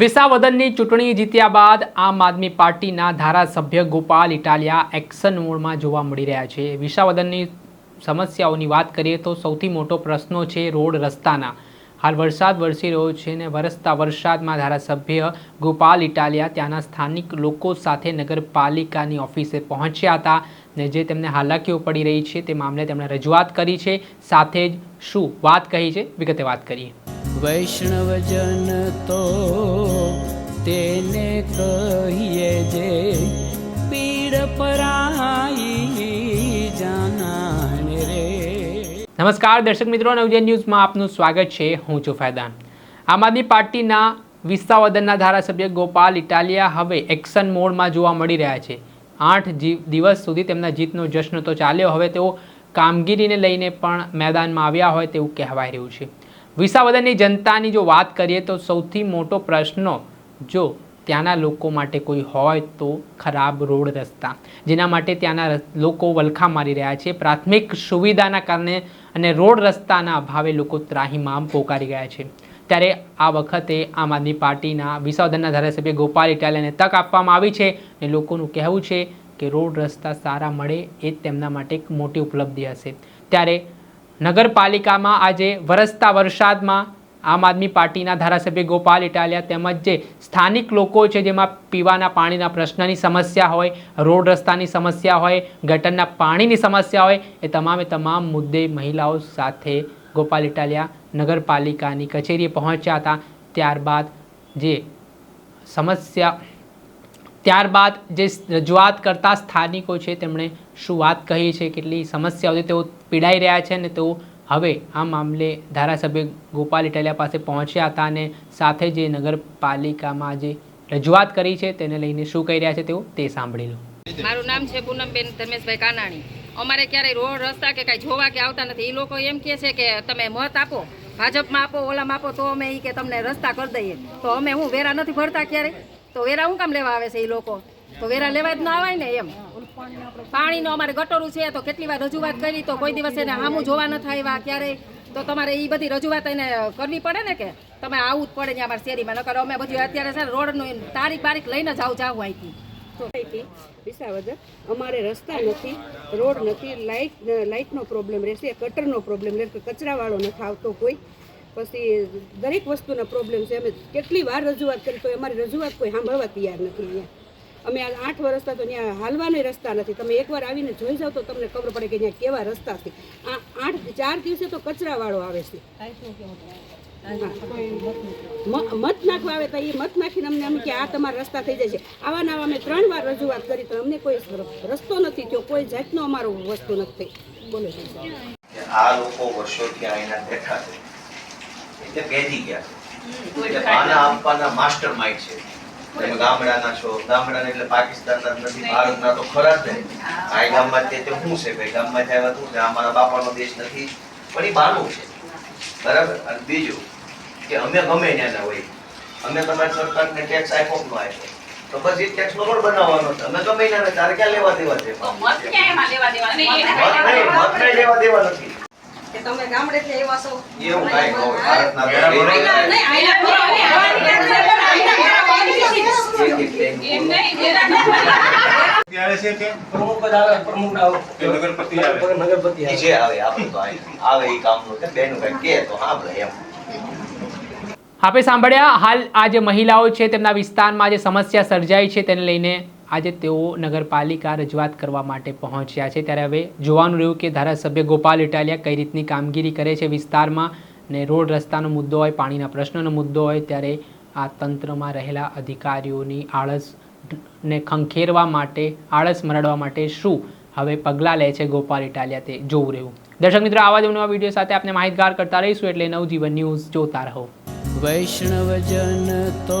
વિસાવદનની ચૂંટણી જીત્યા બાદ આમ આદમી પાર્ટીના ધારાસભ્ય ગોપાલ ઇટાલિયા એક્શન મોડમાં જોવા મળી રહ્યા છે. વિસાવદનની સમસ્યાઓની વાત કરીએ તો સૌથી મોટો પ્રશ્નો છે રોડ રસ્તાના. હાલ વરસાદ વરસી રહ્યો છે ને વરસતા વરસાદમાં ધારાસભ્ય ગોપાલ ઇટાલિયા ત્યાંના સ્થાનિક લોકો સાથે નગરપાલિકાની ઓફિસે પહોંચ્યા હતા ને જે તેમને હાલાકીઓ પડી રહી છે તે મામલે તેમણે રજૂઆત કરી છે. સાથે જ શું વાત કહી છે? વિગતે વાત કરીએ. વૈષ્ણવજન તો તેને કહીએ જે પીડ પરાઈ જાનાને રે. નમસ્કાર, દર્શક મિત્રો નવજન ન્યૂઝમાં આપનું સ્વાગત છે. હું છું ફાયદાન. આમ આદમી પાર્ટીના વિસાવદનના ધારાસભ્ય ગોપાલ ઇટાલિયા હવે એક્શન મોડમાં જોવા મળી રહ્યા છે. આઠ દિવસ સુધી તેમના જીતનો જશ્ન તો ચાલ્યો. હવે તેઓ કામગીરીને લઈને પણ મેદાનમાં આવ્યા હોય તેવું કહેવાય રહ્યું છે. વિસાવદનની જનતાની જો વાત કરીએ તો સૌથી મોટો પ્રશ્ન જો ત્યાંના લોકો માટે કોઈ હોય તો ખરાબ રોડ રસ્તા, જેના માટે ત્યાંના લોકો વલખા મારી રહ્યા છે. પ્રાથમિક સુવિધાના કારણે અને રોડ રસ્તાના અભાવે લોકો ત્રાહીમામ પોકારી ગયા છે. ત્યારે આ વખતે આમ આદમી પાર્ટીના વિસાવદરના ધારાસભ્ય ગોપાલ ઇટાલિયાને તક આપવામાં આવી છે અને લોકોનું કહેવું છે કે રોડ રસ્તા સારા મળે એ તેમના માટે એક મોટી ઉપલબ્ધિ હશે. ત્યારે નગરપાલિકામાં આજે વરસતા વરસાદમાં આમ આદમી પાર્ટીના ધારાસભ્ય ગોપાલ ઇટાલિયા તેમજ જે સ્થાનિક લોકો છે જેમાં પીવાના પાણીના પ્રશ્નની સમસ્યા હોય, રોડ રસ્તાની સમસ્યા હોય, ગટરના પાણીની સમસ્યા હોય, એ તમામે તમામ મુદ્દે મહિલાઓ સાથે ગોપાલ ઇટાલિયા નગરપાલિકાની કચેરીએ પહોંચ્યા હતા. ત્યારબાદ જે સમસ્યા, ત્યારબાદ જે રજૂઆત કરતા સ્થાનિકો છે તેમણે શું વાત કહી છે, કેટલી સમસ્યાઓથી તેઓ પીડાઈ રહ્યા છે ને તેઓ હવે આ મામલે ધારાસભ્ય ગોપાલ ઇટાલિયા પાસે પહોંચ્યા હતા અને સાથે જે નગરપાલિકામાં જે રજૂઆત કરી છે તેને લઈને શું કહી રહ્યા છે તેઓ તે સાંભળી લો. મારું નામ છે પૂનમબેન ધર્મેશભાઈ કાનાણી. અમારે ક્યારેય રોડ, રસ્તા કે કાંઈ જોવા કે આવતા નથી. એ લોકો એમ કહે છે કે તમે મત આપો, ભાજપમાં આપો, ઓલામાં આપો, તો અમે એ કે તમને રસ્તા કરી દઈએ. તો અમે હું વેરા નથી ભરતા ક્યારે તો વેરા હું કામ લેવા આવે છે એ લોકો? તો વેરા લેવા જ ના આવાય ને એમ. પાણીનો અમારે ગટોરું છે, તો કેટલી વાર રજૂઆત કરી, તો કોઈ દિવસ એને સામું જોવા ન થાય ક્યારેય તો તમારે એ બધી રજૂઆત એને કરવી પડે ને કે તમે આવું જ પડે ને અમારા શેરીમાં, નકર અમે બધી અત્યારે છે રોડનું તારીખ બારીખ લઈને જાવ જાવ અહીંથી. વિસાવદર, અમારે રસ્તા નથી, રોડ નથી લાઇટ લાઇટનો પ્રોબ્લેમ રહેશે કટરનો પ્રોબ્લેમ રહેશે કચરાવાળો નથી આવતો કોઈ. પછી દરેક વસ્તુનો પ્રોબ્લેમ છે, અમે કેટલી વાર રજૂઆત કરી, તો અમારી રજૂઆત કોઈ સાંભળવા તૈયાર નથી અહીંયા. અમે આ આઠ વર્ષ તો ત્યાં હાલવાના રસ્તા નથી. તમે એકવાર આવીને જોઈ જાઓ તો તમને ખબર પડે કે ત્યાં કેવા રસ્તા છે. આ આઠ ચાર દિવસે તો કચરાવાળો આવે છે. મત નાખવા આવે તો એ મત નાખીને અમને એમ કે આ તમારા રસ્તા થઈ જાય છે. આવા નવા અમે ત્રણ વાર રજૂઆત કરી તો અમને કોઈ રસ્તો નથી થયો. કોઈ જાતનો અમારો વસ્તુ નથી બોલો. આ લોકો વર્ષોથી અહીંના બેઠા છે. એટલે બેસી ગયા છે. આપવાના માસ્ટર માઇન્ડ છે. તમે ગામડાના છો. ગામડાના એટલે પાકિસ્તાનના નથી ભારતના તો ખરા જ આ ગામમાં તે તે શું છે ભાઈ? ગામમાં જાય શું છે અમારા બાપાનો દેશ નથી. પણ એ બાનું છે. બરાબર? અને બીજું કે અમે ગમે ત્યાંના હોય. અમે તમારી સરકારને ટેક્સ આપ્યો ન આપ્યો? તો બસ એ ટેક્સ નો રોડ બનાવવાનો છે. અમે ગમે ત્યાંના તારે ક્યાં લેવા દેવા છે? મત નહીં લેવા દેવા નથી. કે તમે ગામડેથી આવ્યા છો. કાંઈ. ભારતના ના આપણે સાંભળ્યા હાલ આ જે મહિલાઓ છે તેમના વિસ્તારમાં જે સમસ્યા સર્જાઈ છે તેને લઈને આજે તેઓ નગરપાલિકા રજૂઆત કરવા માટે પહોંચ્યા છે. ત્યારે હવે જોવાનું રહ્યું કે ધારાસભ્ય ગોપાલ ઇટાલિયા કઈ રીતની કામગીરી કરે છે વિસ્તારમાં ને રોડ રસ્તાનો મુદ્દો હોય, પાણીના પ્રશ્નનો મુદ્દો હોય, ત્યારે આ તંત્રમાં રહેલા અધિકારીઓની આળસ ને ખંખેરવા માટે, આળસ મરડવા માટે શું હવે પગલાં લે છે ગોપાલ ઇટાલિયા તે જોવું રહ્યું. દર્શક મિત્રો, આવા જ નવા વીડિયો સાથે આપણે માહિતગાર કરતા રહીશું એટલે નવજીવન ન્યૂઝ જોતા રહો. વૈષ્ણવજન તો